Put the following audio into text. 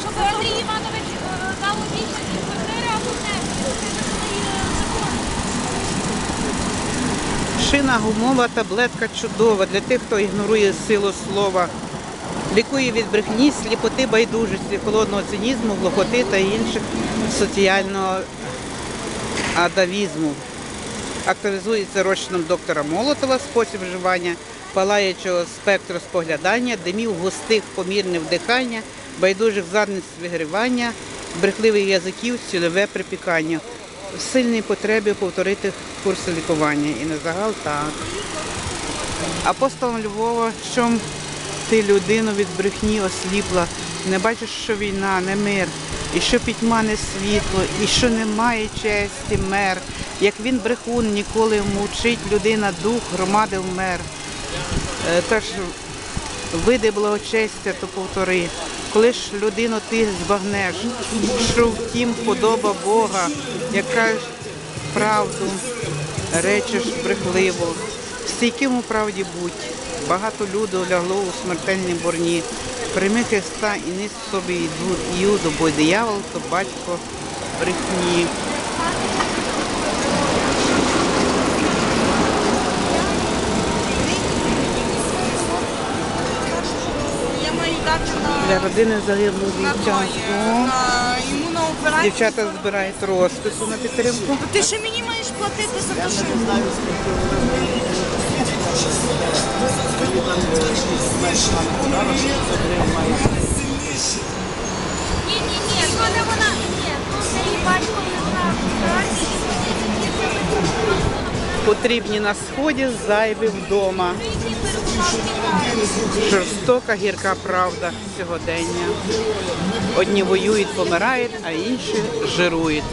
Щоб Андрій Іванович дав обіцяні квартири або не. Шина гумова таблетка чудова для тих, хто ігнорує силу слова. Лікує від брехні, сліпоти, байдужості, холодного цинізму, глухоти та інших соціального адавізму. Активізується розчином доктора Молотова спосіб вживання, палаючого спектру споглядання, димів густих, помірне вдихання, байдужих задниць вигрівання, брехливих язиків, цільове припікання. В сильній потребі повторити курси лікування. І на загал так. Апостолом Львова, що ти людину від брехні осліпла, не бачиш, що війна, не мир, і що пітьма не світло, і що немає честі мер. Як він брехун ніколи мовчить, людина дух громади вмер. Е, Тож види благочестя, то повтори. Коли ж людину ти збагнеш, що втім подоба Бога, яка ж правду речеш брехливо, стійким у правді будь. Багато люду лягло у смертельній борні. Прийми Христа і низ собі йду- бо диявол то батько брехні. Для родини йому на операцію. Дівчата збирають розпису на підтримку. Ти ще мені маєш платити за те, що Ні, ні, ні, то не вона. Ні, то це її батько не знав. Потрібні на сході, зайві вдома. Жорстока гірка правда сьогодення. Одні воюють, помирають, а інші жирують.